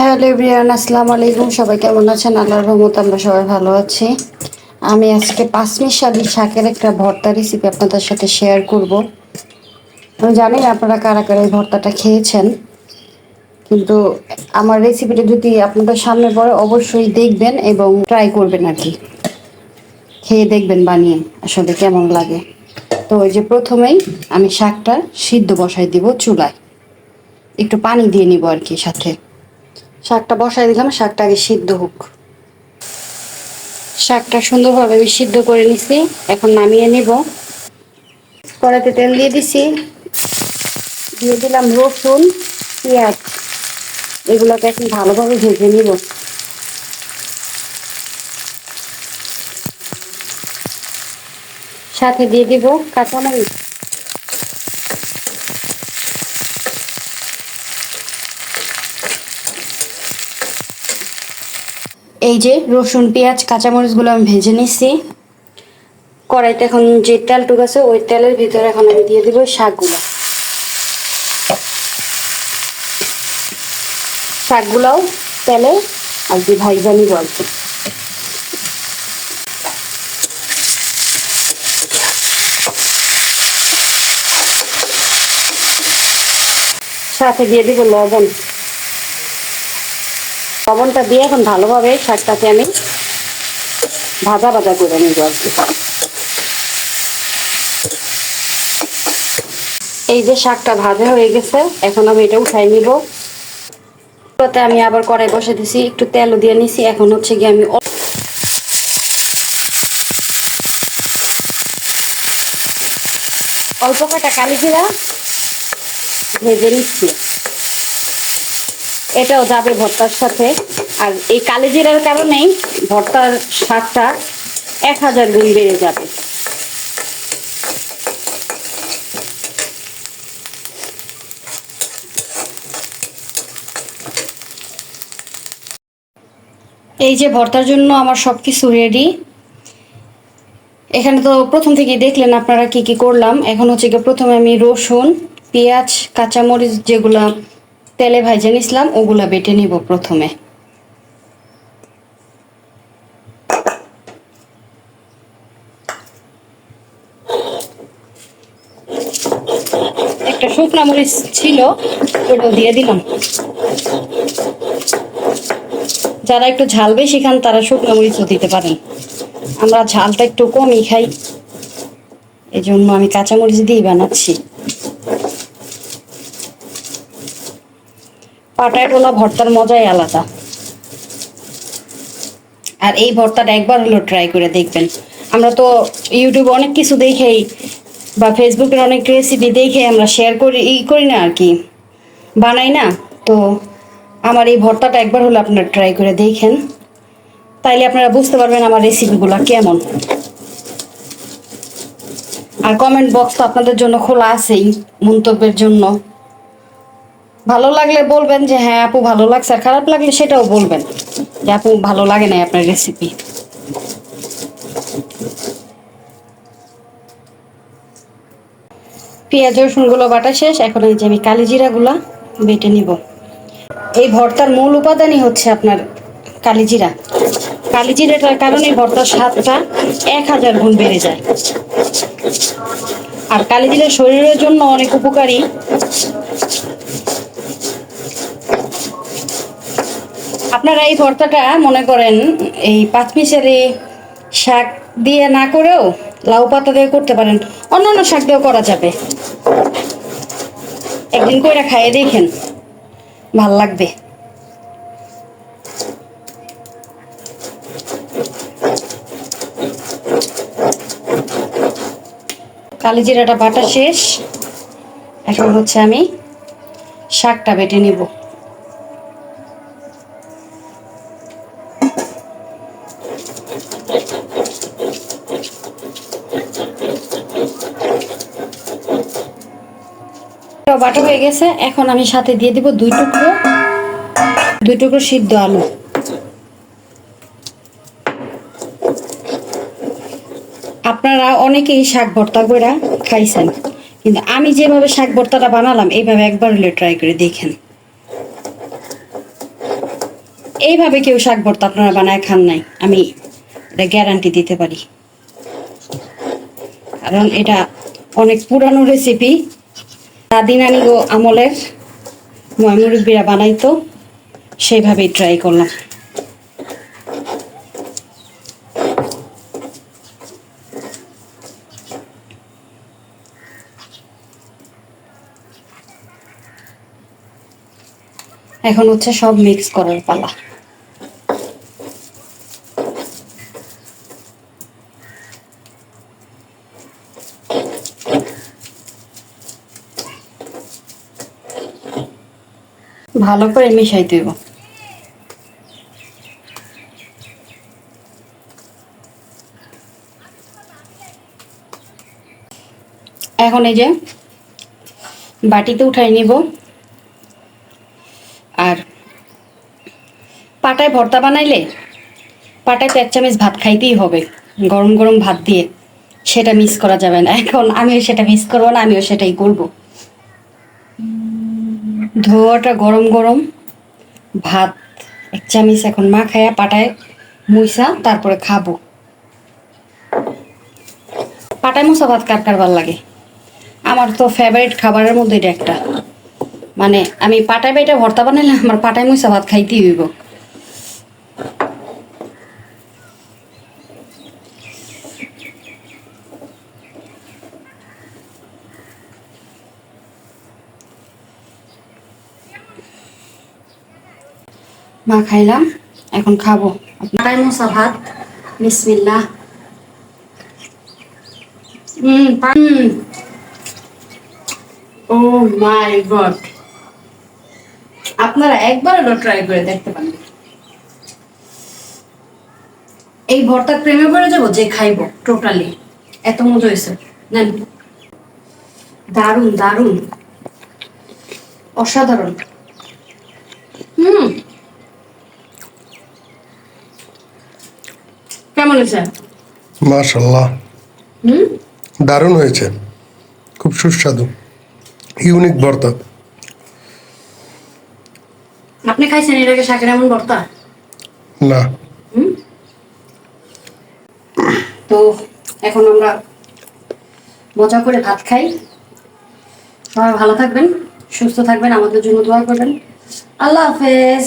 Hello everyone আসসালামু আলাইকুম। সবাই কেমন আছেন? আল্লাহর রহমত আমরা সবাই ভালো আছি। আমি আজকে পাঁচমিশালি শাকের একটা ভর্তা রেসিপি আপনাদের সাথে শেয়ার করব। আমি জানি আপনারা কারা কারা এই ভর্তাটা খেয়েছেন, কিন্তু আমার রেসিপিটা যদি আপনাদের সামনে পড়ে, অবশ্যই দেখবেন এবং ট্রাই করবেন আর কি। খেয়ে দেখবেন, বানিয়ে। আসলে কেমন লাগে। তো ওই যে প্রথমেই আমি শাকটা সিদ্ধ বসাই দিব চুলায়। একটু পানি দিয়ে নিব আর কি সাথে। শাকটা বসাই দিলাম, শাকটা আগে সিদ্ধ হোক। শাকটা সুন্দরভাবে আমি সিদ্ধ করে নিছি, এখন নামিয়ে নিব। কড়াতে তেল দিয়ে দিছি, দিয়ে দিলাম রসুন, পেঁয়াজ, এগুলোকে এখন ভালোভাবে ভেজে নিব। সাথে দিয়ে দিব কাঁচামরিচ। এই যে রসুন, পেঁয়াজ, কাঁচামরিচগুলো আমি ভেজে নিচ্ছি কড়াইতে এখন যে তেলটুক আছে ওই তেলের ভিতরে এখন আমি দিয়ে দিব শাকগুলো। শাকগুলাও তেলে আর কি আর কি। সাথে দিয়ে দিব লবণ। লবণটা দিয়ে এখন ভালোভাবে শাকটাকে আমি ভাজা ভাজা করে নিব আর কি। এই যে শাকটা ভাজা হয়ে গেছে, এখন আমি এটা উঠাই নিব। তাতে আমি আবার কড়াই বসে দিছি, একটু তেলও দিয়ে নিছি, এখন হচ্ছে গিয়ে আমি অল্প- কটা কালি জিরা ভেজে নিচ্ছি। এটাও যাবে ভর্তার সাথে। আর এই কালি জিরার কারণেই ভর্তার স্বাদটা এক হাজার গুণ বেড়ে যাবে। এই যে ভর্তার জন্য আমার সব কিছু রেডি এখানে তো প্রথম থেকে দেখলেন আপনারা কি কি করলাম। এখন হচ্ছে গিয়ে প্রথমে আমি রসুন, পেঁয়াজ, কাঁচামরিচ যেগুলা তেলে ভাইজে নিছিলাম ওগুলা বেটে নিব প্রথমে। একটা শুকনো মরিচ ছিল, ওটাও দিয়ে দিলাম। যারা একটু ঝাল বেশি খান, তারা শুকনো মরিচও দিতে পারেন। আমরা ঝালটা একটু কমই খাই। এই জন্য আমি কাঁচামরিচ দিয়েই বানাচ্ছি। পাটায় টোলা ভর্তার মজাই আলাদা। আর এই ভর্তাটা একবার হলো ট্রাই করে দেখবেন। আমরা তো ইউটিউবে অনেক কিছু দেখেই বা ফেসবুকের অনেক রেসিপি দেখে আমরা শেয়ার করি, ই করি না আর কি। বানাই না। তো আমার এই ভর্তাটা একবার হলো আপনারা ট্রাই করে দেখেন। তাইলে আপনারা বুঝতে পারবেন আমার রেসিপিগুলো কেমন। আর কমেন্ট বক্স তো আপনাদের জন্য খোলা আছেই মন্তব্যের জন্য। ভালো লাগলে বলবেন যে হ্যাঁ আপু ভালো লাগছে আর খারাপ লাগলে সেটাও বলবেন যে, আপু, ভালো লাগে না আপনার রেসিপি পেঁয়াজ, রসুনগুলো বাটা শেষ। এখন এই যে আমি কালি জিরাগুলা বেটে নিব। এই ভর্তার মূল উপাদানই হচ্ছে আপনার কালিজিরা কালিজিরাটার কারণে ভর্তার স্বাদটা এক হাজার গুণ বেড়ে যায়। আর কালিজিরা শরীরের জন্য অনেক উপকারী। আপনারা এই ভর্তাটা মনে করেন, এই পাঁচ মিশালি শাক দিয়ে না করেও লাউ পাতা দিয়ে করতে পারেন। অন্যান্য শাক দিয়েও করা যাবে। একদিন কইরা খাইয়ে দেখেন। ভালো লাগবে। কালি জিরাটা বাটা শেষ। এখন হচ্ছে আমি শাকটা বেটে নিব। বাটা হয়ে গেছে। এখন আমি সাথে দিয়ে দিব দুই টুকরো দুই টুকরো সিদ্ধ আলু। আপনারা অনেকেই শাক ভর্তা করে খাইছেন, কিন্তু আমি যেভাবে শাক ভর্তাটা বানালাম, এইভাবে একবার হলে ট্রাই করে দেখেন। এইভাবে কেউ শাক ভর্তা আপনারা বানায় খান নাই, আমি এটা গ্যারান্টি দিতে পারি। কারণ এটা অনেক পুরানো রেসিপি দাদি নানি গো আমলের ময়মুরব্বীরা বানাইতো, সেইভাবেই ট্রাই করলাম। এখন হচ্ছে সব মিক্স করার পালা। ভালো করে মিশাই দেব। এখন এই যে বাটিতে উঠাই নিব। আর পাটায় ভর্তা বানাইলে পাটায় তো এক চামচ ভাত খাইতেই হবে, গরম গরম ভাত দিয়ে। সেটা মিস করা যাবে না। এখন আমিও সেটা মিস করব না, আমিও সেটাই করব। ধোয়াটা গরম গরম, ভাত, এক চামিচ এখন মা খায়া পাটায় মুইসা তারপরে খাব। পাটায় মুসা ভাত কার কার ভালো লাগে? আমার তো ফেভারিট খাবারের মধ্যে এটা একটা। মানে আমি পাটায় বাইটা ভর্তা বানাইলে আমার পাটায় মুসা ভাত খাইতেই হইব। মা খাইলাম এখন খাব। পাটায় মশা ভাত। বিসমিল্লাহ। Hmm oh my God. আপনারা একবার হলো ট্রাই করে দেখতে পারেন এই ভর্তার প্রেমে পড়ে যাব যে খাইবো টোটালি এত মজা হয়েছে। নেন। দারুণ দারুণ অসাধারণ। হুম। কেমন হয়েছে? মাশাল্লাহ হুম? দারুণ হয়েছে। খুব সুস্বাদু। ইউনিক ভর্তা। আপনি খাইছেন এর আগে শাকের এমন ভর্তা? না। তো এখন আমরা মজা করে ভাত খাই। সবাই ভালো থাকবেন সুস্থ থাকবেন আমাদের জন্য দোয়া করবেন। আল্লাহ হাফেজ।